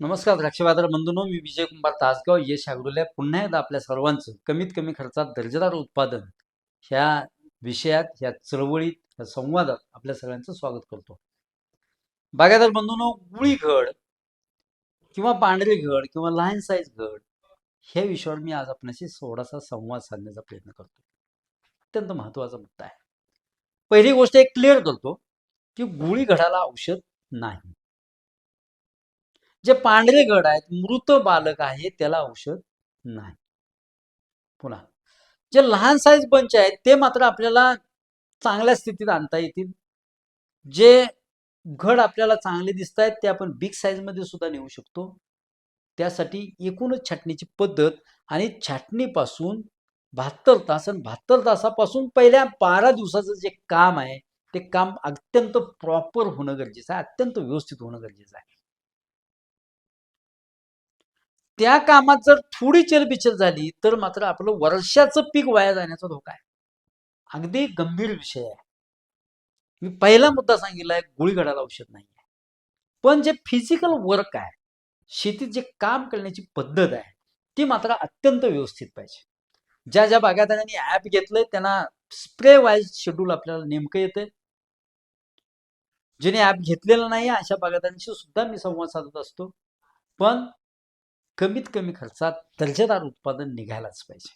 नमस्कार द्राक्ष बाजार बंधूंनो मी विजय कुमार तासगाव यश आगडोल्या पुन्हा एकदा आपल्या सर्वांचं कमीत कमी खर्चात दर्जेदार उत्पादन. ह्या विषयात ह्या चळवळीत ह्या संवादात आपल्या सगळ्यांचं स्वागत करतो. बागायदार बंधूनो गुळी घड किंवा पांढरे घड किंवा लहान साईज घड ह्या विषयावर मी आज आपल्याशी थोडासा संवाद साधण्याचा प्रयत्न करतो. अत्यंत महत्त्वाचा मुद्दा आहे. पहिली गोष्ट एक क्लिअर करतो की गुळी घडाला औषध नाही. जे पांढरे गड आहेत मृत बालक आहे त्याला औषध नाही. पुन्हा जे लहान साईज बंच आहेत ते मात्र आपल्याला चांगल्या स्थितीत आणता येतील. जे घड आपल्याला चांगले दिसत आहेत ते आपण बिग साईजमध्ये सुद्धा नेऊ शकतो. त्यासाठी एकूणच छाटणीची पद्धत आणि छाटणीपासून बहात्तर तास आणि बहात्तर तासापासून पहिल्या बारा दिवसाचं जे काम आहे ते काम अत्यंत प्रॉपर होणं गरजेचं आहे अत्यंत व्यवस्थित होणं गरजेचं आहे. त्या कामात जर थोडी चलबिचल झाली तर मात्र आपलं वर्षाचं पीक वाया जाण्याचा धोका आहे. अगदी गंभीर विषय आहे. मी पहिला मुद्दा सांगितलाय गुळीगडाला औषध नाही आहे पण जे फिजिकल वर्क आहे शेतीत जे काम करण्याची पद्धत आहे ती मात्र अत्यंत व्यवस्थित पाहिजे. ज्या ज्या बागायतदारांनी ऍप घेतलंय त्यांना स्प्रे वाईज शेड्यूल आपल्याला नेमकं येते ज्याने ऍप घेतलेलं नाही अशा बागायतदारांशी सुद्धा मी संवाद साधत असतो. पण कमीत कमी खर्चात दर्जेदार उत्पादन निघायलाच पाहिजे.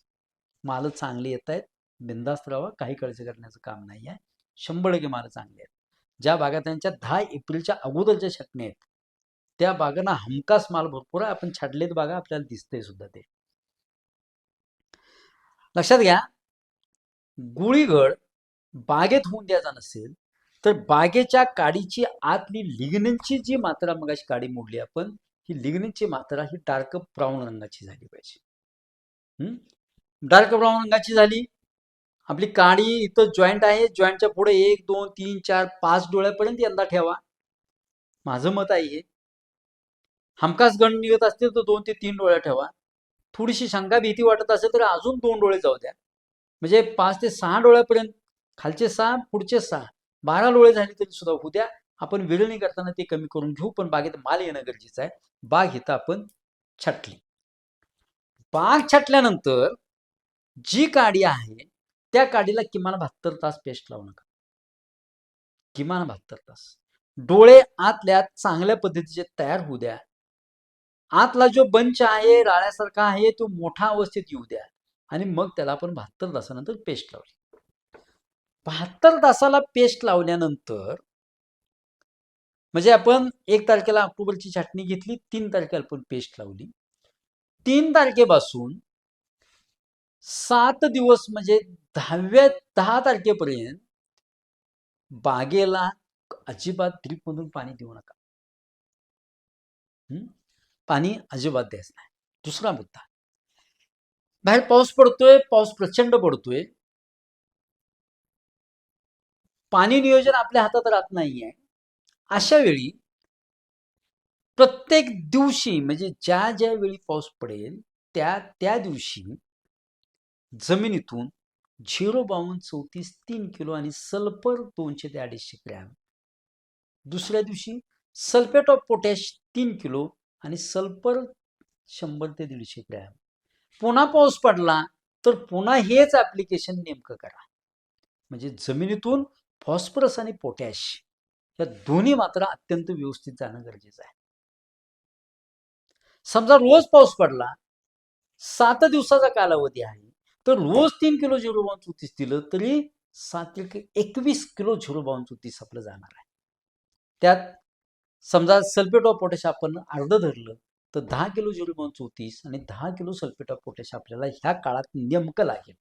माल चांगली येत आहेत बिंदास्त राहावं काही काळजी करण्याचं काम नाही आहे. शंभर टक्के माल चांगली आहेत. ज्या बागा त्यांच्या दहा एप्रिलच्या अगोदरच्या छाटणी आहेत त्या बागांना हमखास माल भरपूर आहे. आपण छाडलेत बागा आपल्याला दिसतंय सुद्धा ते. लक्षात घ्या गुळीगड बागेत होऊन द्यायचा नसेल तर बागेच्या काडीची आतली लिग्नची जी मात्रा मगाशी काडी मोडली आपण ही लिग्निनची मात्रा ही डार्क ब्राऊन रंगाची झाली पाहिजे. डार्क ब्राऊन रंगाची झाली. आपली काळी इथं जॉईंट आहे. जॉईंटच्या पुढे एक दोन तीन चार पाच डोळ्यापर्यंत यंदा ठेवा. माझं मत आहे हे. हमखास गण निघत असतील तर दोन ते तीन डोळ्या ठेवा. थोडीशी शंका भीती वाटत असेल तर अजून दोन डोळे जाऊ द्या. म्हणजे पाच ते सहा डोळ्यापर्यंत खालचे सहा पुढचे सहा बारा डोळे झाले तरी सुद्धा होऊ द्या. आपण विरळणी करताना ते कमी करून घेऊ पण बागेत माल येणं गरजेचं आहे. बाग इथं आपण छाटली. बाग छाटल्यानंतर जी काडी आहे त्या काडीला किमान बहात्तर तास पेस्ट लावू नका. किमान बहात्तर तास. डोळे आतल्या चांगल्या पद्धतीचे तयार होऊ द्या. आतला जो बंच आहे राळ्यासारखा आहे तो मोठा अवस्थेत येऊ द्या. आणि मग त्याला आपण बहात्तर तासानंतर पेस्ट लावली. बहात्तर तासाला पेस्ट लावल्यानंतर म्हणजे आपण एक तारखेला ऑक्टोबरची छाटणी घेतली तीन तारखेला आपण पेस्ट लावली. तीन तारखेपासून सात दिवस म्हणजे दहाव्या दहा तारखेपर्यंत बागेला अजिबात ड्रीप मधून पाणी देऊ नका. हम्म? पाणी अजिबात द्यायचं नाही. दुसरा मुद्दा. बाहेर पाऊस पडतोय पाऊस प्रचंड पडतोय. पाणी नियोजन आपल्या हातात राहत नाहीये. अशा वेळी प्रत्येक दिवशी म्हणजे ज्या ज्या वेळी पाऊस पडेल त्या त्या दिवशी जमिनीतून झिरो बावन्न चौतीस तीन किलो आणि सल्फर दोनशे ते अडीचशे ग्रॅम. दुसऱ्या दिवशी सल्फेट ऑफ पोटॅश तीन किलो आणि सल्फर शंभर ते दीडशे ग्रॅम. पुन्हा पाऊस पडला तर पुन्हा हेच ॲप्लिकेशन नेमकं करा. म्हणजे जमिनीतून फॉस्फरस आणि पोटॅश या दोन्ही मात्र अत्यंत व्यवस्थित जाणं गरजेचं आहे. समजा रोज पाऊस पडला सात दिवसाचा कालावधी आहे तर रोज तीन किलो झिरो बावन चौतीस दिलं तरी सात एकवीस किलो झिरो बावन चौतीस आपलं जाणार आहे. त्यात समजा सल्फेट ऑफ पोटॅश आपण अर्ध धरलं तर दहा किलो झिरो बावन चौतीस आणि दहा किलो सल्फेट ऑफ पोटॅश आपल्याला ह्या काळात नेमकं लागेल.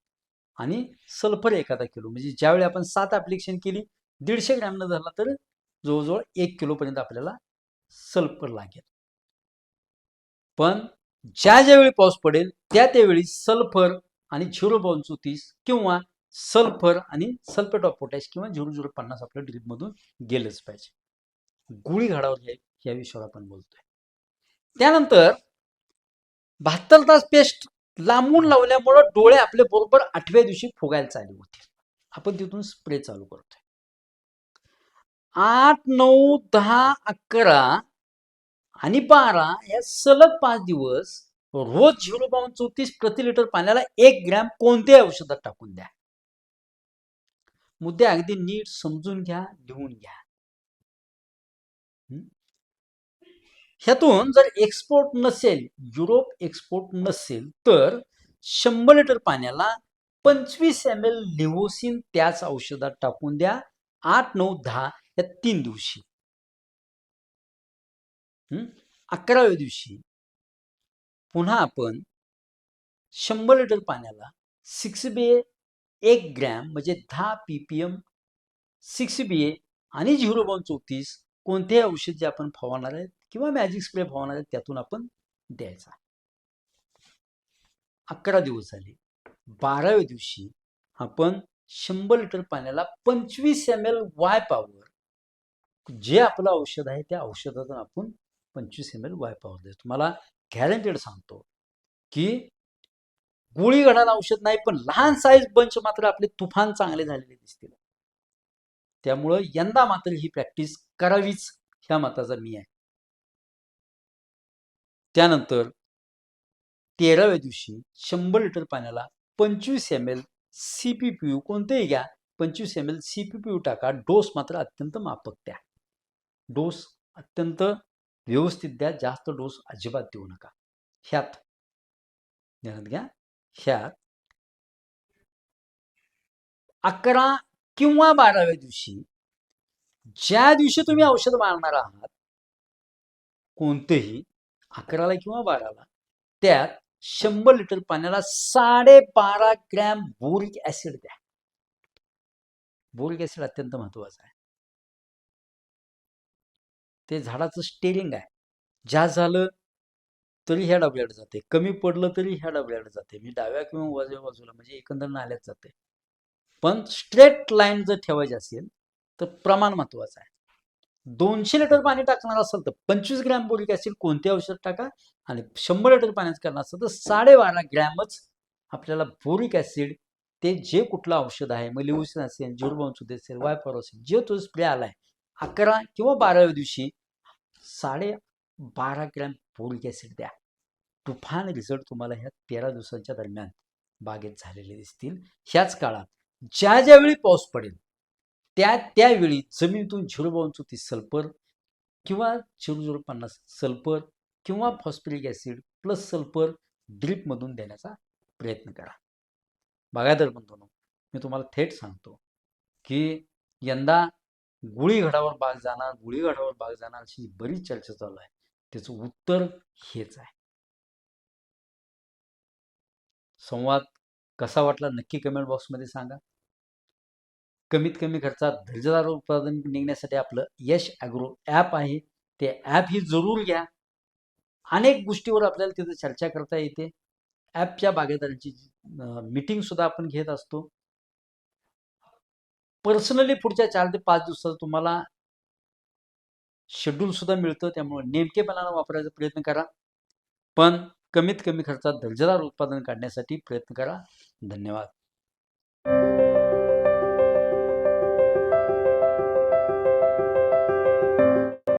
आणि सल्फर एखादा किलो म्हणजे ज्यावेळी आपण सात ॲप्लिकेशन केली दीडशे ग्रॅमनं झाला तर जवळजवळ एक किलोपर्यंत आपल्याला सल्फर लागेल. पण ज्या ज्यावेळी पाऊस पडेल त्या त्यावेळी सल्फर आणि झिरो बावन चौतीस किंवा सल्फर आणि सल्फेट ऑफ पोटॅश किंवा झिरो झिरो पन्नास आपल्या ड्रीपमधून गेलंच पाहिजे. गुळी घाडावर या विषयावर आपण बोलतोय. त्यानंतर बहात्तर तास पेस्ट लांबून लावल्यामुळं डोळे आपले बरोबर आठव्या दिवशी फुगायला चालू होतील. आपण तिथून स्प्रे चालू करतोय. आठ नऊ दहा अकरा आणि बारा या सलग पाच दिवस रोज झिरो बावन चौतीस प्रति लिटर पाण्याला एक ग्रॅम कोणत्याही औषधात टाकून द्या. मुद्दे अगदी नीट समजून घ्या लिहून घ्या. ह्यातून जर एक्सपोर्ट नसेल युरोप एक्सपोर्ट नसेल तर शंभर लिटर पाण्याला पंचवीस एम एल लिव्होसिन त्याच औषधात टाकून द्या. आठ नऊ दहा या तीन दिवशी. अकराव्या दिवशी पुन्हा आपण शंभर लिटर पाण्याला सिक्स बी ए एक ग्रॅम म्हणजे दहा P P M six B A आणि झिरो पॉईंट चौतीस कोणतेही औषध जे आपण फवारणार आहेत किंवा मॅजिक स्प्रे फवारणार आहेत त्यातून आपण द्यायचा. अकरा दिवस झाले. बाराव्या दिवशी आपण शंभर लिटर पाण्याला पंचवीस एम एल वाय पावर जे आपलं औषध आहे त्या औषधातून आपण पंचवीस एम एल वायपावर देतो. तुम्हाला गॅरंटेड सांगतो की गोळी घडाला औषध नाही पण लहान साईज बंच मात्र आपले तुफान चांगले झालेले दिसतील. त्यामुळं यंदा मात्र ही प्रॅक्टिस करावीच ह्या मताचा मी आहे. त्यानंतर तेराव्या दिवशी शंभर लिटर पाण्याला पंचवीस M L C P P U कोणतेही घ्या पंचवीस M L C P P U टाका डोस मात्र अत्यंत मापक द्या. डोस अत्यंत व्यवस्थित द्या जास्त डोस अजिबात देऊ नका. ह्यात ध्यानात घ्या ह्यात अकरा किंवा बाराव्या दिवशी ज्या दिवशी तुम्ही औषध मारणार आहात कोणतेही अकराला किंवा बाराला त्यात शंभर लिटर पाण्याला साडेबारा ग्रॅम बोरिक ऍसिड द्या. बोरिक ऍसिड अत्यंत महत्वाचं आहे. ते झाडाचं स्टेरिंग आहे. जास्त झालं तरी ह्या डबल्याकडे जाते. कमी पडलं तरी ह्या डबल्याकडे जाते. मी डाव्या किंवा उजव्या बाजूला म्हणजे एकंदर नाल्यात जाते. पण स्ट्रेट लाईन जर ठेवायची असेल तर प्रमाण महत्वाचं आहे. दोनशे लिटर पाणी टाकणार असेल तर पंचवीस ग्रॅम बोरिक ऍसिड कोणते औषध टाका? आणि शंभर लिटर पाण्यात करणार असेल तर साडेबारा ग्रॅमच आपल्याला बोरिक ऍसिड ते जे कुठलं औषध आहे मग लिव्हुसिन असेल जिरोबाउन्स असेल वायपर असेल जे तो स्प्रे आलाय अकरा किंवा बाराव्या दिवशी साडे बारा ग्रॅम बोरिक ॲसिड द्या तुफान रिझल्ट तुम्हाला ह्या तेरा दिवसांच्या दरम्यान बागेत झालेले दिसतील. ह्याच काळात ज्या ज्यावेळी पाऊस पडेल त्या त्यावेळी जमिनीतून झिरो बावन चौतीस सल्फर किंवा झिरो झिरो पन्नास सल्फर किंवा फॉस्फरिक ॲसिड प्लस सल्फर ड्रिपमधून देण्याचा प्रयत्न करा. बागायतर बंधून मी तुम्हाला थेट सांगतो की यंदा गुळीघडावर बाग जाणार गुळीघडावर बाग जाणार अशी बरीच चर्चा चालू आहे. त्याचं उत्तर हेच आहे. संवाद कसा वाटला नक्की कमेंट बॉक्समध्ये सांगा. कमीत कमी खर्चात दर्जेदार उत्पादन निघण्यासाठी आपलं यश ॲग्रो ॲप आहे. ते ॲप ही जरूर घ्या. अनेक गोष्टीवर आपल्याला तिथे चर्चा करता येते. ॲपच्या बागेदारांची मीटिंग सुद्धा आपण घेत असतो. पर्सनली पुढच्या चार ते पाच दिवसात तुम्हाला शेड्यूल सुद्धा मिळतं. त्यामुळे नेमकेपणानं वापरायचा प्रयत्न करा. पण कमीत कमी खर्चात दर्जेदार उत्पादन काढण्यासाठी प्रयत्न करा. धन्यवाद.